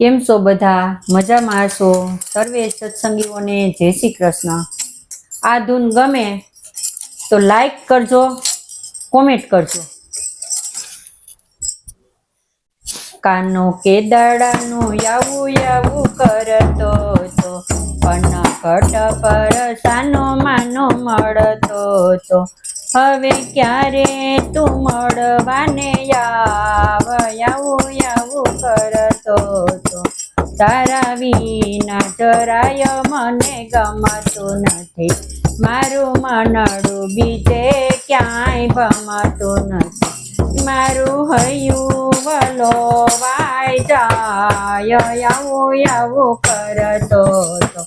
કેમ છો બધા? મજામાં હશો? સર્વે સત્સંગીઓને જય શ્રી કૃષ્ણ. આ ધૂન ગમે તો લાઈક કરજો કોમેન્ટ કરજો. કાનો કે દાડાનું યાવું યાવું કરતો તો, પણ કટ પર સાનો માનો મળતો તો. હવે ક્યારે તું મળવાને આવ કરતો તો તારા વિના જરાય મને ગમતું નથી. મારું મનડું બીજે ક્યાંય ભમતું નથી. મારું હૈયું વલો વાય જાય, આવું આવું કરતો તો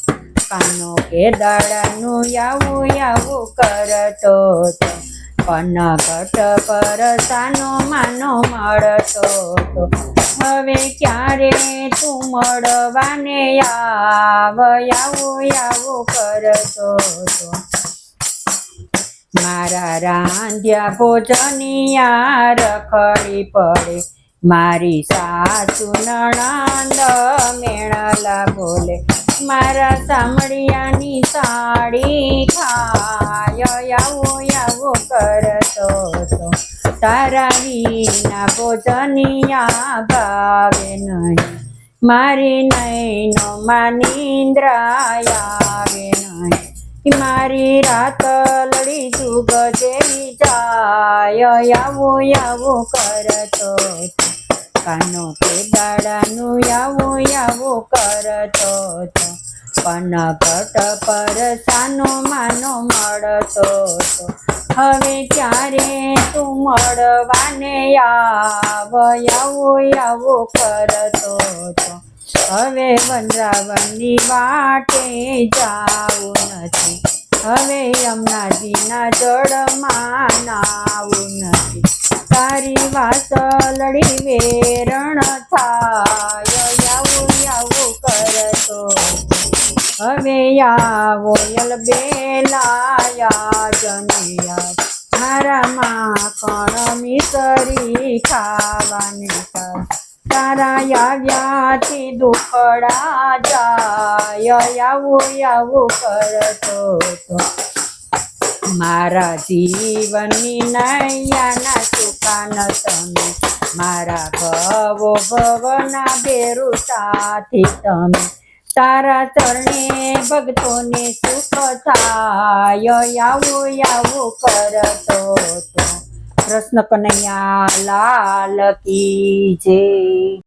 કાનો કે દાડાનું આવું આવું કરતો તો પણ પર સાનો માનો મળતો તો હવે ક્યારે તું મળવાને આવ આવું આવું કરતો તો. મારા રાંધ્યા ભોજનિયા રખડી પડે. મારી સાસુ નણાંદ મેળાલા બોલે મારા સામડિયાની સાડી ખાય. આવો આવો તારા ભોજનિયા ભાવે નહીં. મારી નૈનો માનિંદ્રાય આવે નહીં. મારી રાત લડી જુગ જેવી જાય. આવું આવું કરતો કાનો કે દાડાનું આવું આવું કરતો તો પણ ઘટ પર સાનો માનો મળતો તો હવે ક્યારે તું મળવાને આવો આવું કરતો તો. હવે વનરાવનની વાટે જાવું નથી. હવે યમુનાજીના જળમાં નાવું નથી. તારી વાસલડી વેરણ થાય હવે આવો, યલ બેલાયા જનિયા. મારા માખણ મિસરી ખાવાની તારા આવ્યાથી દુખડા જાય. આવું આવું કરતો તો. મારા જીવનની નૈયાના સુકાન તમે. મારા ભવો, ભવના બેરુ સાથી તમે. તારા ચરણે ભક્તોને સુખ થાય. આવું આવું કરતો કૃષ્ણ કનૈયા લાલ કી જય.